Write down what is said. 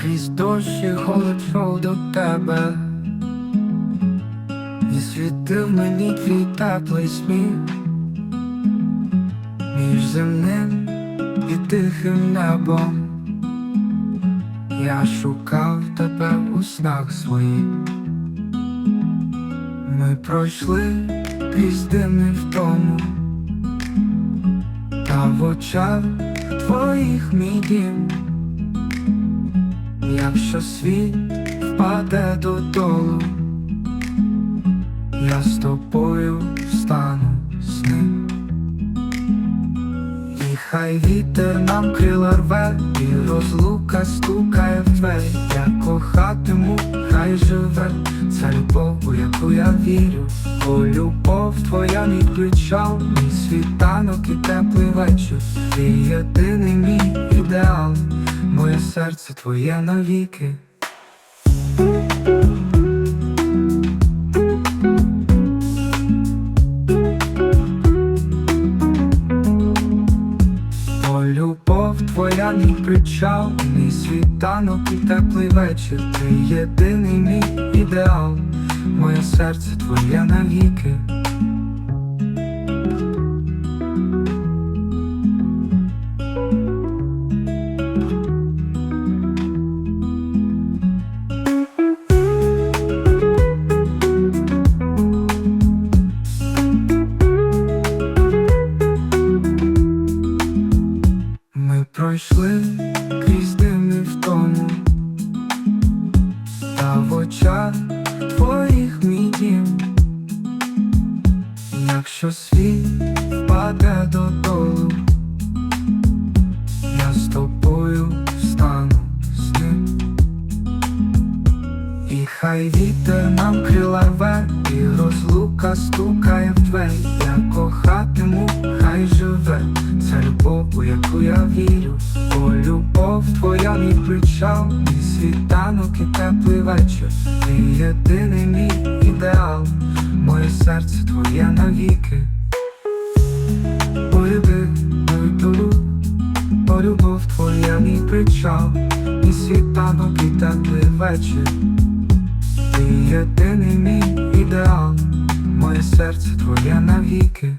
крізь дощі холодшов до тебе, і світив мені твій теплий сміх між земним і тихим небом. Я шукав тебе у снах своїх. Ми пройшли крізь дими в тому, та в очах твоїх мій дім. Якщо світ впаде додолу, я з тобою стану з ним. І хай вітер нам крила рве, і розлука стукає в двері. Я кохатиму, хай живе, це любов, у яку я вірю. О, любов твоя мій причал, мій світанок і теплий вечір. Ти єдиний мій ідеал, моє серце твоє навіки. О, любов твоя мій причал, мій світанок і теплий вечір. Ти єдиний мій ідеал, моє серце твоє навіки. Пройшли крізь дими в тому, та в очах твоїх мій. Якщо світ впаде додолу, я з тобою стану з ним. І хай вітер нам крила рве, і розлука стукає в двері. Я кохатиму, хай живе, це любов, у яку я вірю. О, любов твоя мій причал, мій світанок і теплий вечір. Ти єдиний мій ідеал, моє серце твоє навіки. Полюби, мою долю, О, любов твоя мій причал, мій світанок і теплий вечір. Ти єдиний мій ідеал, моє серце твоє навіки.